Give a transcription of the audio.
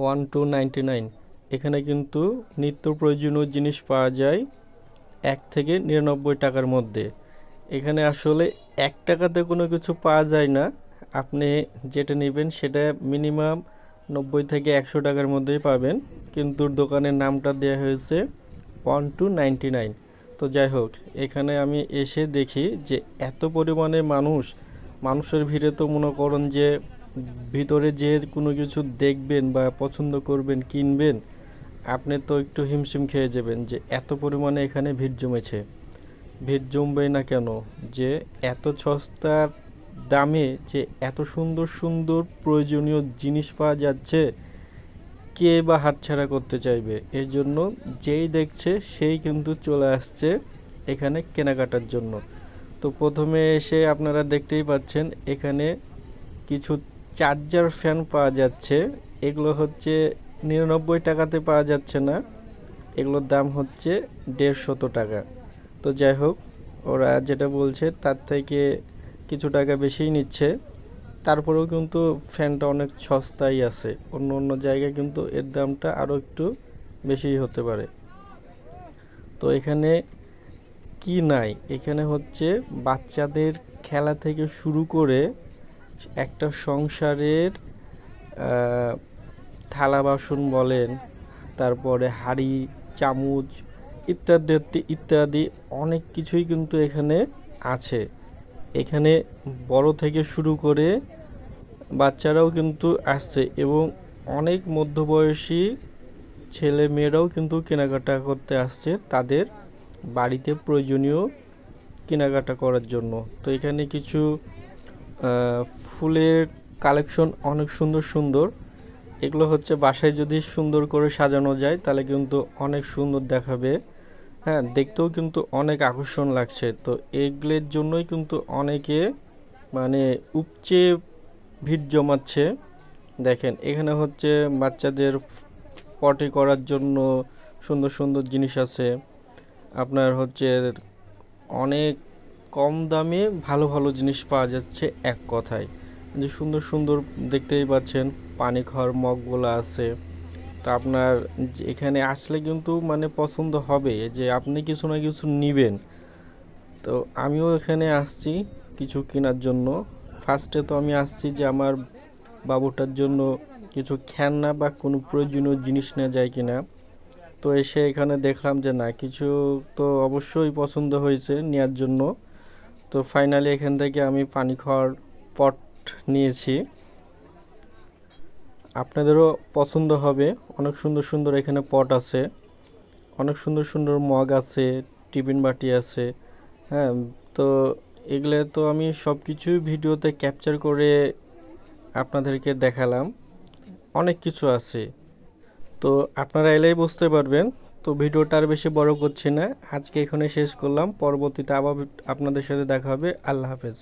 One two ninety nine এখানে কিন্তু নিত্য প্রয়োজনীয় জিনিস পাওয়া যায় এক থেকে নিরানব্বই টাকার মধ্যে। এখানে আসলে এক টাকাতে কোনো কিছু পাওয়া যায় না। আপনি যেটা নেবেন সেটা মিনিমাম নব্বই থেকে একশো টাকার মধ্যেই পাবেন। কিন্তু দোকানের নামটা দেওয়া হয়েছে ওয়ান টু নাইনটি নাইন তো যাই হোক, এখানে আমি এসে দেখি যে এত পরিমাণে মানুষ, মানুষের ভিড়ে তো মনে করেন যে ভিতরে যে কোনো কিছু দেখবেন বা পছন্দ করবেন, কিনবেন, আপনি তো একটু হিমশিম খেয়ে যাবেন যে এত পরিমাণে এখানে ভিড় জমেছে। ভিড় জমবে না কেন? যে এত সস্তার দামে যে এত সুন্দর সুন্দর প্রয়োজনীয় জিনিস পাওয়া যাচ্ছে, কে বা হাতছাড়া করতে চাইবে? এর জন্য যেই দেখছে সেই কিন্তু চলে আসছে এখানে কেনাকাটার জন্য। তো প্রথমে এসে আপনারা দেখতেই পাচ্ছেন এখানে কিছু চার্জার ফ্যান পাওয়া যাচ্ছে। এগুলো হচ্ছে নিরানব্বই টাকাতে পাওয়া যাচ্ছে না। এগুলোর দাম হচ্ছে দেড়শত টাকা। তো যাই হোক, ওরা যেটা বলছে তার থেকে কিছু টাকা বেশিই নিচ্ছে। তারপরেও কিন্তু ফ্যানটা অনেক সস্তাই আছে। অন্য অন্য জায়গায় কিন্তু এর দামটা আরও একটু বেশিই হতে পারে। তো এখানে কি নাই? এখানে হচ্ছে বাচ্চাদের খেলা থেকে শুরু করে একটা সংসারের থালা বাসন বলেন, তারপরে হাঁড়ি, চামচ ইত্যাদি ইত্যাদি অনেক কিছুই কিন্তু এখানে আছে। এখানে বড় থেকে শুরু করে বাচ্চারাও কিন্তু আসছে এবং অনেক মধ্যবয়সী ছেলে মেয়েরাও কিন্তু কেনাকাটা করতে আসছে তাদের বাড়িতে প্রয়োজনীয় কেনাকাটা করার জন্য। তো এখানে কিছু ফুলের কালেকশন অনেক সুন্দর সুন্দর। এগুলো হচ্ছে বাসায় যদি সুন্দর করে সাজানো যায়, তাহলে কিন্তু অনেক সুন্দর দেখাবে। হ্যাঁ দেখতেও কিন্তু অনেক আকর্ষণ লাগছে। তো এগুলোর জন্যই কিন্তু অনেকে মানে উপচে ভিড় জমাচ্ছে। দেখেন, এখানে হচ্ছে বাচ্চাদের পটি করার জন্য সুন্দর সুন্দর জিনিস আছে। আপনার হচ্ছে অনেক কম দামে ভালো ভালো জিনিস পাওয়া যাচ্ছে এক কথায়। যে সুন্দর সুন্দর দেখতেই পাচ্ছেন, পানি খাওয়ার মগগুলো আছে। তা আপনার এখানে আসলে কিন্তু মানে পছন্দ হবে যে আপনি কিছু না কিছু নেবেন। তো আমিও এখানে আসছি কিছু কেনার জন্য। ফার্স্টে তো আমি আসছি যে আমার বাবুটার জন্য কিছু খেলনা বা কোনো প্রয়োজনীয় জিনিস নেওয়া যায় কিনা। তো এসে এখানে দেখলাম যে না, কিছু তো অবশ্যই পছন্দ হয়েছে নেওয়ার জন্য। তো ফাইনালি এখান থেকে আমি পানি খাওয়ার পট নিয়েছি। আপনাদেরও পছন্দ হবে। অনেক সুন্দর সুন্দর এখানে পট আছে। অনেক সুন্দর সুন্দর মগ আছে, টিফিন বাটি আছে। হ্যাঁ তো এগুলো তো আমি সব কিছুই ভিডিওতে ক্যাপচার করে আপনাদেরকে দেখালাম। অনেক কিছু আছে। তো আপনারা এলেই বুঝতে পারবেন। তো ভিডিওটা আর বেশি বড় করছি না। আজকে এখানে শেষ করলাম। পরবর্তীতে আবার আপনাদের সাথে দেখা হবে। আল্লাহ হাফেজ।